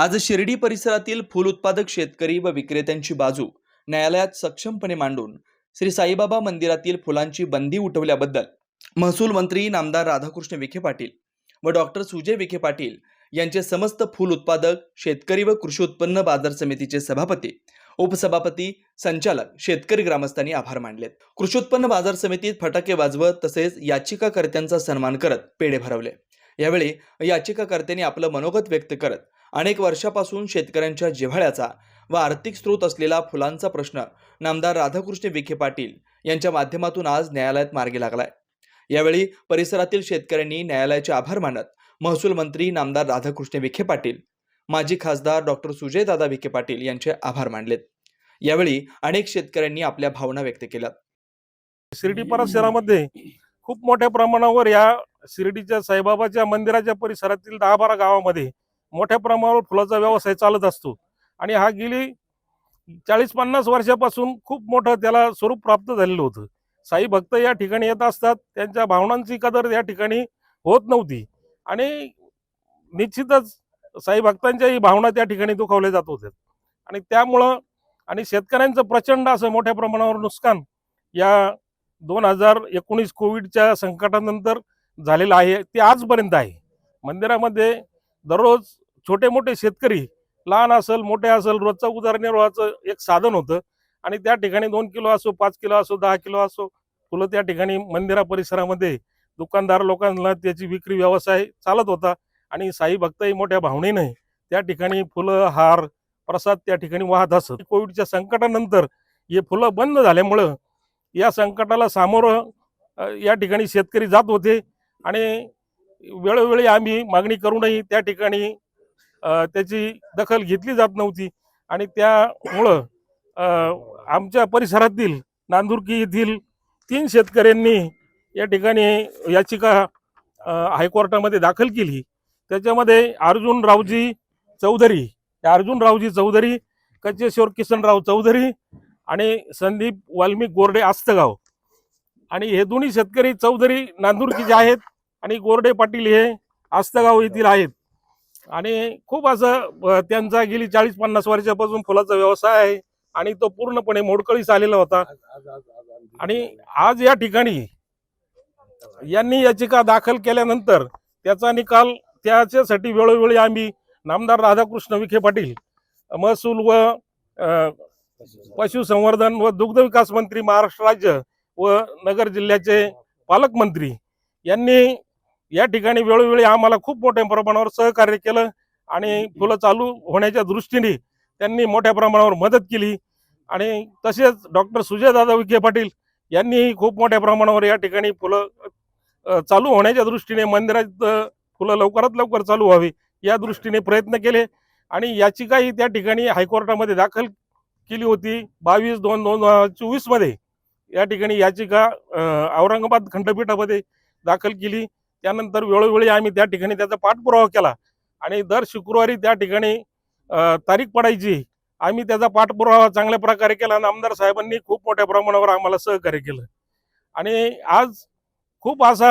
आज शिर्डी परिसरातील फुल उत्पादक शेतकरी व विक्रेत्यांची बाजू न्यायालयात सक्षमपणे मांडून श्री साईबाबा मंदिरातील फुलांची बंदी उठवल्याबद्दल महसूल मंत्री नामदार राधाकृष्ण विखे पाटील व डॉक्टर सुजय विखे पाटील यांचे समस्त फूल उत्पादक शेतकरी व कृषी उत्पन्न बाजार समितीचे सभापती उपसभापती संचालक शेतकरी ग्रामस्थांनी आभार मानलेत. कृषी उत्पन्न बाजार समितीत फटाके वाजवत तसेच याचिकाकर्त्यांचा सन्मान करत पेढे भरवले. यावेळी याचिकाकर्त्यांनी आपलं मनोगत व्यक्त करत अनेक वर्षापासून शेतकऱ्यांच्या जिव्हाळ्याचा व आर्थिक स्रोत असलेला फुलांचा प्रश्न नामदार राधाकृष्ण विखे पाटील यांच्या माध्यमातून आज न्यायालयात मार्गी लागलाय. यावेळी परिसरातील शेतकऱ्यांनी न्यायालयाचे आभार मानत महसूल मंत्री नामदार राधाकृष्ण विखे पाटील माजी खासदार डॉक्टर सुजयदादा विखे पाटील यांचे आभार मानलेत. यावेळी अनेक शेतकऱ्यांनी आपल्या भावना व्यक्त केल्या शिर्डी परिसरामध्ये खूप मोठ्या प्रमाणावर या शिर्डीच्या साईबाबाच्या मंदिराच्या परिसरातील दहा बारा गावामध्ये मोठ्या प्रमाणावर फुलाचा व्यवसाय चालत असतो. आणि हा गेली चाळीस पन्नास वर्षापासून खूप मोठं त्याला स्वरूप प्राप्त झालेलं होतं. साई भक्त या ठिकाणी येत असतात. त्यांच्या भावनांची कदर या ठिकाणी होत नव्हती. आणि निश्चितच साई भक्तांच्याही भावना त्या ठिकाणी दुखावल्या जात होत्या. आणि त्यामुळं आणि शेतकऱ्यांचं प्रचंड असं मोठ्या प्रमाणावर नुकसान या दोन हजार एकोणीस कोविडच्या संकटानंतर झालेलं आहे. ते आजपर्यंत आहे. मंदिरामध्ये दररोज छोटे मोठे शेतकरी लहान असेल मोठे असेल रोजचं उदरनिर्वाहाचं एक साधन होतं. आणि त्या ठिकाणी दोन किलो असो पाच किलो असो दहा किलो असो फुलं त्या ठिकाणी मंदिरा परिसरामध्ये दुकानदार लोकांना त्याची विक्री व्यवसाय चालत होता. आणि साई भक्तही मोठ्या भावनेने त्या ठिकाणी फुलं हार प्रसाद त्या ठिकाणी वाहत असत. कोविडच्या संकटानंतर हे फुलं बंद झाल्यामुळं या संकटाला सामोरं या ठिकाणी शेतकरी जात होते. आणि वेळोवेळी आम्ही मागणी करूनही त्या ठिकाणी त्याची दखल घेतली जात नव्हती. आणि त्यामुळं आमच्या परिसरातील नांदुर्की येथील तीन शेतकऱ्यांनी या ठिकाणी याचिका हायकोर्टामध्ये दाखल केली. त्याच्यामध्ये अर्जुन रावजी चौधरी अर्जुन रावजी चौधरी कचेश्वर किसनराव चौधरी आणि संदीप वाल्मिक गोरडे आस्तगाव. आणि हे दोन्ही शेतकरी चौधरी नांदुरकीचे आहेत. आणि गोरडे पाटील हे आस्तगाव येथील आहेत. आणि खूप असं त्यांचा गेली चाळीस पन्नास वर्षापासून फुलाचा व्यवसाय आहे आणि तो पूर्णपणे मोडकळीस आलेला होता. आणि आज या ठिकाणी यांनी याचिका दाखल केल्यानंतर त्याचा निकाल त्याच्यासाठी वेळोवेळी आम्ही नामदार राधाकृष्ण विखे पाटील महसूल व पशुसंवर्धन व दुग्ध विकास मंत्री महाराष्ट्र राज्य व नगर जिल्ह्याचे पालकमंत्री यांनी या ठिकाणी वेळोवेळी आम्हाला खूप मोठ्या प्रमाणावर सहकार्य केलं आणि फुलं चालू होण्याच्या दृष्टीने त्यांनी मोठ्या प्रमाणावर मदत केली. आणि तसेच डॉक्टर सुजयदादा विखे पाटील यांनीही खूप मोठ्या प्रमाणावर या ठिकाणी फुलं चालू होण्याच्या दृष्टीने मंदिरात फुलं लवकरात लवकर चालू व्हावी या दृष्टीने प्रयत्न केले. आणि याचिकाही त्या ठिकाणी हायकोर्टामध्ये दाखल केली होती बावीस दोन दोन चोवीसमध्ये. या ठिकाणी याचिका औरंगाबाद खंडपीठामध्ये दाखल केली. त्यानंतर वेळोवेळी आम्ही त्या ठिकाणी त्याचा पाठपुरावा केला. आणि दर शुक्रवारी त्या ठिकाणी तारीख पडायची. आम्ही त्याचा पाठपुरावा चांगल्या प्रकारे केला आणि आमदार साहेबांनी खूप मोठ्या प्रमाणावर आम्हाला सहकार्य केलं. आणि आज खूप असा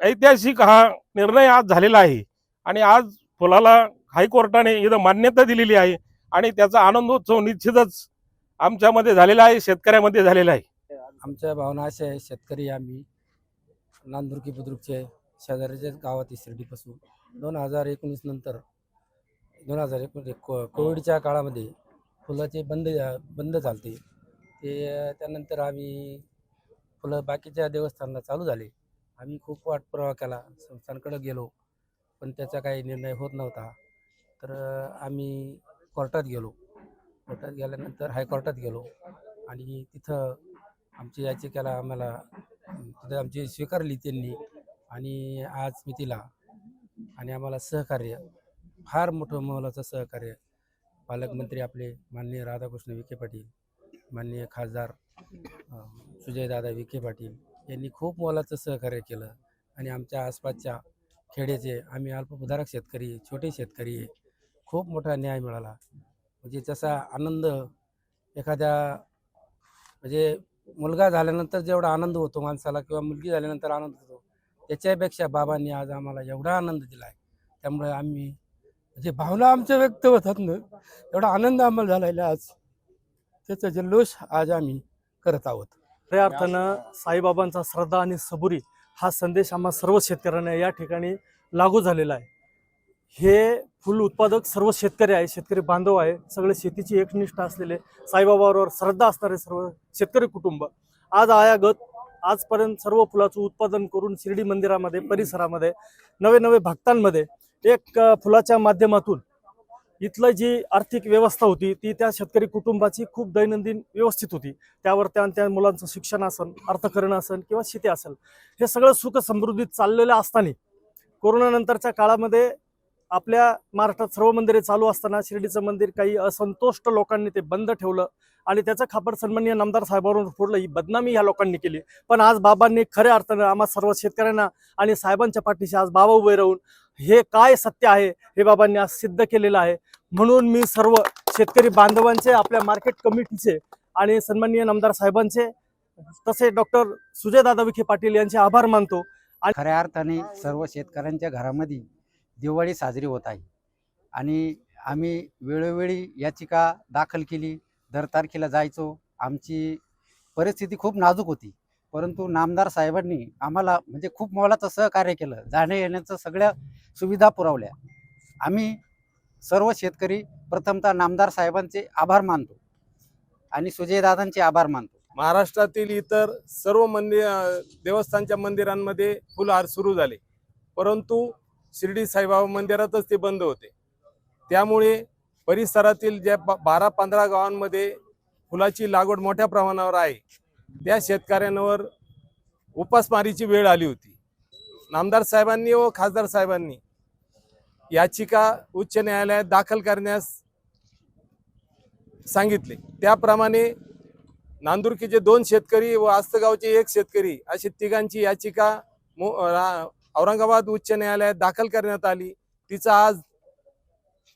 ऐतिहासिक हा निर्णय आज झालेला आहे. आणि आज फुलाला हायकोर्टाने इथं मान्यता दिलेली आहे आणि त्याचा आनंदोत्सव निश्चितच आमच्यामध्ये झालेला आहे शेतकऱ्यामध्ये झालेला आहे. आमच्या भावना अशा आहे शेतकरी आम्ही नांदुरकी बुद्रुकचे शेजाऱ्याच्याच गावात शिर्डीपासून. दोन हजार एकोणीस नंतर दोन हजार एकोणीस म्हणजे को कोविडच्या काळामध्ये फुलाचे बंद बंद चालते ते त्यानंतर आम्ही फुलं बाकीच्या देवस्थानाला चालू झाले. आम्ही खूप पाठपुरावा केला. संस्थांकडे गेलो पण त्याचा काही निर्णय होत नव्हता. तर आम्ही कोर्टात गेलो. कोर्टात गेल्यानंतर हायकोर्टात गेलो. आणि तिथं आमची याचिकेला आम्हाला तिथं आमची स्वीकारली त्यांनी. आणि आज मी तिला आणि आम्हाला सहकार्य फार मोठं मोलाचं सहकार्य पालकमंत्री आपले माननीय राधाकृष्ण विखे पाटील माननीय खासदार सुजयदादा विखे पाटील यांनी खूप मोलाचं सहकार्य केलं आणि आमच्या आसपासच्या खेड्याचे आम्ही अल्पभूधारक शेतकरी छोटे शेतकरी खूप मोठा न्याय मिळाला. म्हणजे जसा आनंद एखाद्या म्हणजे मुलगा झाल्यानंतर जेवढा आनंद होतो माणसाला किंवा मुलगी झाल्यानंतर आनंद होतो त्याच्यापेक्षा बाबांनी आज आम्हाला एवढा आनंद दिला आहे त्यामुळे आम्ही जे भावना आमच्या व्यक्त होतात ना एवढा आनंद आम्हाला झालेला आहे आज त्याचा जल्लोष आज आम्ही करत आहोत. खऱ्या अर्थानं साईबाबांचा श्रद्धा आणि सबुरी हा संदेश आम्हा सर्व शेतकऱ्यांना या ठिकाणी लागू झालेला आहे. हे फुल उत्पादक सर्व शेतकरी आहे शेतकरी बांधव आहे सगळे शेतीची एकनिष्ठ असलेले साईबाबावर श्रद्धा असणारे सर्व शेतकरी कुटुंब. आज आयागत आजपर्यंत सर्व फुलाचं उत्पादन करून शिर्डी मंदिरामध्ये परिसरामध्ये नवे नवे भक्तांमध्ये एक फुलाच्या माध्यमातून इथलं जी आर्थिक व्यवस्था होती ती त्या शेतकरी कुटुंबाची खूप दैनंदिन व्यवस्थित होती. त्यावर त्या त्या मुलांचं शिक्षण असेल अर्थकरण असेल किंवा शेती असेल हे सगळं सुख समृद्धीत चाललेलं असताना कोरोनानंतरच्या काळामध्ये आपल्या महाराष्ट्रात सर्व मंदिरे चालू असताना शिर्डीचं मंदिर काही असंतुष्ट लोकांनी ते बंद ठेवलं आणि त्याचं खापर सन्माननीय नामदार साहेबांवर फोडलं. ही बदनामी ह्या लोकांनी केली. पण आज बाबांनी खऱ्या अर्थानं आम्हा सर्व शेतकऱ्यांना आणि साहेबांच्या पाठीशी आज बाबा उभे राहून हे काय सत्य आहे हे बाबांनी आज सिद्ध केलेलं आहे. म्हणून मी सर्व शेतकरी बांधवांचे आपल्या मार्केट कमिटीचे आणि सन्माननीय नामदार साहेबांचे तसे डॉक्टर सुजयदादा विखे पाटील यांचे आभार मानतो. खऱ्या अर्थाने सर्व शेतकऱ्यांच्या घरामध्ये दिवाळी साजरी होत आहे. आणि आम्ही वेळोवेळी याचिका दाखल केली. दर तारखेला जायचो. आमची परिस्थिती खूप नाजूक होती. परंतु नामदार साहेबांनी आम्हाला म्हणजे खूप मोलाचं सहकार्य केलं. जाण्या येण्याचं सगळ्या सुविधा पुरवल्या. आम्ही सर्व शेतकरी प्रथमतः नामदार साहेबांचे आभार मानतो आणि सुजयदादांचे आभार मानतो. महाराष्ट्रातील इतर सर्व मंदिर देवस्थानच्या मंदिरांमध्ये फुलहार सुरू झाले. परंतु शिर्डी साईबाबा मंदिरातच ते बंद होते. त्यामुळे परिसरातील ज्या बारा पंधरा गावांमध्ये फुलाची लागवड मोठ्या प्रमाणावर आहे. त्या शेतकऱ्यांवर उपासमारीची वेळ आली होती. नामदार साहेबांनी व खासदार साहेबांनी याचिका उच्च न्यायालयात दाखल करण्यास सांगितले. त्याप्रमाणे नांदुरकीचे दोन शेतकरी व आस्तगावचे एक शेतकरी अशी तिघांची याचिका रा- औरंगाबाद उच्च न्यायालयात दाखल करण्यात आली. तिचा आज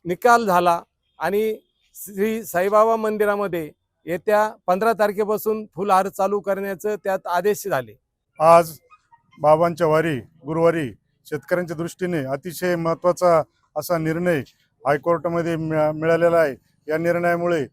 निकाल झाला आणि श्री साईबाबा मंदिरामध्ये येत्या पंधरा तारखेपासून फुलहार चालू करण्याचं त्यात आदेश झाले. आज बाबांच्या वारी गुरुवारी शेतकऱ्यांच्या दृष्टीने अतिशय महत्त्वाचा असा निर्णय हायकोर्टामध्ये मिळा मिळालेला आहे. या निर्णयामुळे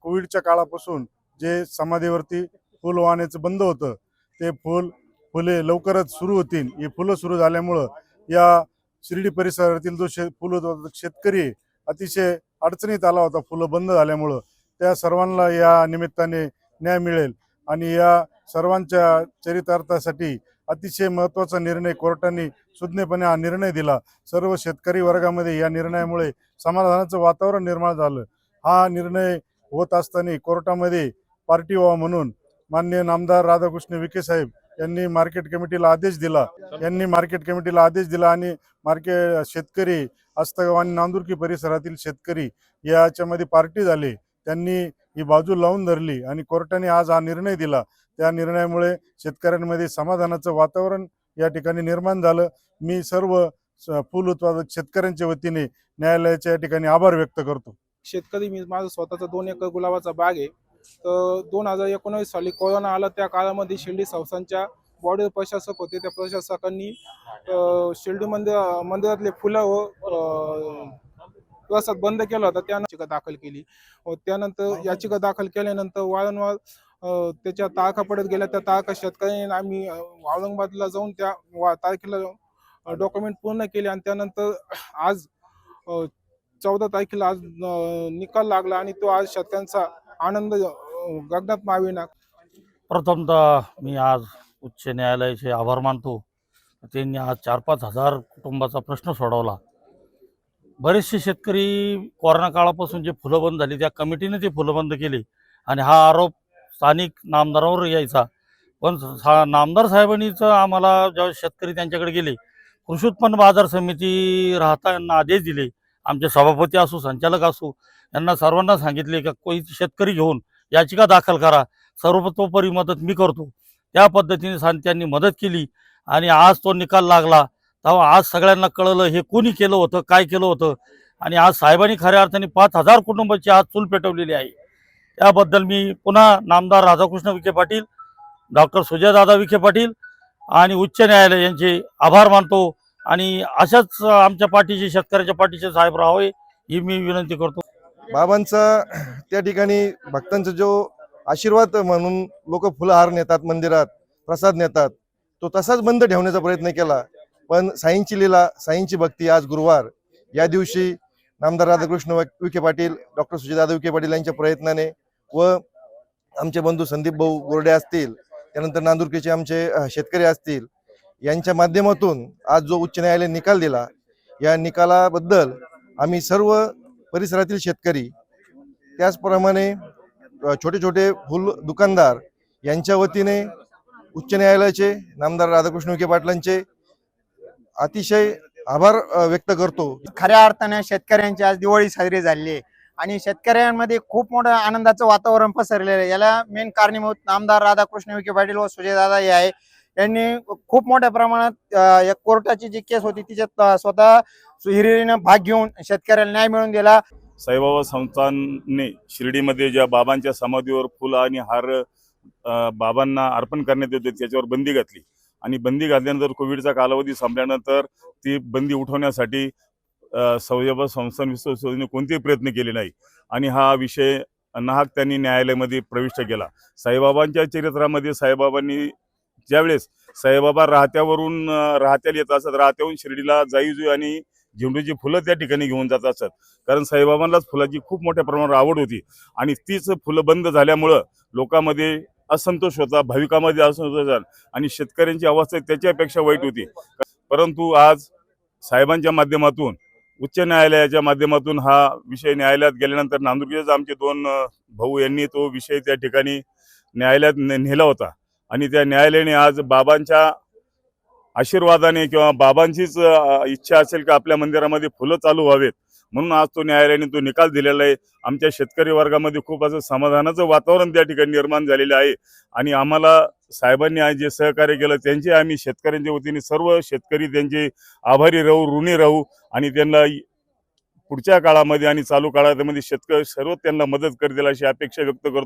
कोविडच्या काळापासून जे समाधीवरती फुल वाहण्याचं बंद होतं ते फुल फुले लवकरच सुरू होतील. ही फुलं सुरू झाल्यामुळं या शिर्डी परिसरातील जो शे फुलं शेतकरी अतिशय अडचणीत आला होता. फुलं बंद झाल्यामुळं. त्या सर्वांना या निमित्ताने न्याय मिळेल आणि या सर्वांच्या चरितार्थासाठी अतिशय महत्त्वाचा निर्णय कोर्टाने सुज्ञपणे हा निर्णय दिला. सर्व शेतकरी वर्गामध्ये या निर्णयामुळे समाधानाचं वातावरण निर्माण झालं. हा निर्णय होत असताना कोर्टामध्ये पार्टी व्हावा म्हणून माननीय नामदार राधाकृष्ण विखे साहेब यांनी मार्केट कमिटीला आदेश दिला. यांनी मार्केट कमिटीला आदेश दिला आणि मार्केट शेतकरी आस्तगाव आणि नांदुरकी परिसरातील शेतकरी याच्यामध्ये पार्टी झाले. त्यांनी ही बाजू लावून धरली आणि कोर्टाने आज हा निर्णय दिला. त्या निर्णयामुळे शेतकऱ्यांमध्ये समाधानाचं वातावरण या ठिकाणी निर्माण झालं. मी सर्व फुल उत्पादक शेतकऱ्यांच्या वतीने न्यायालयाच्या या ठिकाणी आभार व्यक्त करतो. शेतकरी मी माझं स्वतःचा दोन एकर गुलाबाचा बाग आहे. तर दोन हजार एकोणावीस साली कोरोना आला त्या काळामध्ये शिर्डी संस्थांच्या बॉडी प्रशासक होते. त्या प्रशासकांनी शिर्डी मंदिर मंदिरातले फुलं व प्रसाद बंद केला होता. त्या याचिका दाखल केली. व त्यानंतर याचिका दाखल केल्यानंतर वारंवार त्याच्या तारखा पडत गेल्या. त्या तारखा शेतकऱ्यांनी आम्ही औरंगाबादला जाऊन त्या वा- तारखेला डॉक्युमेंट पूर्ण केले आणि त्यानंतर आज चौदा तारखेला आज निकाल लागला आणि तो आज शेतकऱ्यांचा आनंद गगनात माविना प्रथमतः मी आज उच्च न्यायालयाचे आभार मानतो. त्यांनी आज चार पाच हजार कुटुंबाचा प्रश्न सोडवला. बरेचसे शेतकरी कोरोना काळापासून जे फुलं बंद झाली त्या कमिटीने ते फुलं बंद केली. आणि हा आरोप स्थानिक नामदारावर यायचा. पण सा नामदार साहेबांनीचं आम्हाला ज्या शेतकरी त्यांच्याकडे गेले कृषी उत्पन्न बाजार समिती राहता यांना आदेश दिले. आमचे सभापती असू संचालक असू यांना सर्वांना सांगितले का कोणी शेतकरी घेऊन याचिका दाखल करा. सर्वतोपरी मदत मी करतो. त्या पद्धतीने सांग त्यांनी मदत केली आणि आज तो निकाल लागला. तेव्हा आज सगळ्यांना कळलं हे कोणी केलं होतं काय केलं होतं. आणि आज साहेबांनी खऱ्या अर्थाने पाच हजार कुटुंबाची आज चूल पेटवलेली आहे. त्याबद्दल मी पुन्हा नामदार राधाकृष्ण विखे पाटील डॉक्टर सुजयदादा विखे पाटील आणि उच्च न्यायालय यांचे आभार मानतो. आणि अशाच आमच्या पाठीचे शेतकऱ्याच्या पाठीचे साहेब राहावे ही मी विनंती करतो. बाबांचा त्या ठिकाणी भक्तांचा जो आशीर्वाद म्हणून लोक फुलहार नेतात मंदिरात प्रसाद नेतात तो तसाच बंद ठेवण्याचा प्रयत्न केला. पण साईंची लीला साईंची भक्ती आज गुरुवार. या दिवशी नामदार राधाकृष्ण विखे पाटील डॉक्टर सुजयदादा विखे पाटील यांच्या प्रयत्नाने व आमचे बंधू संदीप भाऊ गोरडे असतील त्यानंतर नांदुरकीचे आमचे शेतकरी असतील यांच्या माध्यमातून आज जो उच्च न्यायालय निकाल दिला या निकालाबद्दल आम्ही सर्व परिसरातील शेतकरी त्याचप्रमाणे छोटे छोटे फुल दुकानदार यांच्या वतीने उच्च न्यायालयाचे नामदार राधाकृष्ण विखे पाटलांचे अतिशय आभार व्यक्त करतो. खऱ्या अर्थाने शेतकऱ्यांची आज दिवाळी साजरी झालेली आहे आणि शेतकऱ्यांमध्ये खूप मोठं आनंदाचं वातावरण पसरलेलं आहे. याला मेन कारणीभूत नामदार राधाकृष्ण विखे पाटील व सुजयदादा हे आहे. यांनी खूप मोठ्या प्रमाणात या कोर्टाची जी केस होती तिच्यात स्वतः सुहिरीनं भाग घेऊन शेतकऱ्याला न्याय मिळवून दिला. साईबाबा संस्थानने शिर्डीमध्ये ज्या बाबांच्या समाधीवर फुलं आणि हार बाबांना अर्पण करण्यात येते त्याच्यावर बंदी घातली. आणि बंदी घातल्यानंतर कोविडचा कालावधी संपल्यानंतर ती बंदी उठवण्यासाठी सौयबा साईबाबा संस्थान विश्वसनेने कोणतेही प्रयत्न केले नाही. आणि हा विषय नाहक त्यांनी न्यायालयामध्ये प्रविष्ट केला. साईबाबांच्या चरित्रामध्ये साईबाबांनी ज्यावेळेस साईबाबा राहत्यावरून राहत्याला येत असत राहत्याहून शिर्डीला जाईजुई आणि झेंडूची फुलं त्या ठिकाणी घेऊन जात असत. कारण साईबाबांनाच फुलाची खूप मोठ्या प्रमाणावर आवड होती. आणि तीच फुलं बंद झाल्यामुळं लोकांमध्ये असंतोष होता भाविकांमध्ये असंतोष होता. आणि शेतकऱ्यांची अवस्था त्याच्यापेक्षा वाईट होती. परंतु आज साहेबांच्या माध्यमातून उच्च न्यायालयाच्या माध्यमातून हा विषय न्यायालयात गेल्यानंतर नांदुरकीचे आमचे दोन भाऊ यांनी तो विषय त्या ठिकाणी न्यायालयात नेला होता. आणि त्या न्यायालयाने आज बाबांच्या आशीर्वादाने किंवा बाबांचीच इच्छा असेल की आपल्या मंदिरामध्ये फुलं चालू व्हावेत म्हणून आज तो न्यायालयाने तो निकाल दिलेला आहे. आमच्या शेतकरी वर्गामध्ये खूप असं समाधानाचं वातावरण त्या ठिकाणी निर्माण झालेलं आहे. आणि आम्हाला साहेबांनी आज जे सहकार्य केलं त्यांचे आम्ही शेतकऱ्यांच्या वतीने सर्व शेतकरी त्यांचे आभारी राहू ऋणी राहू आणि त्यांना पुढच्या काळामध्ये आणि चालू काळामध्ये शेतकरी सर्व त्यांना मदत करतील अशी अपेक्षा व्यक्त करतो.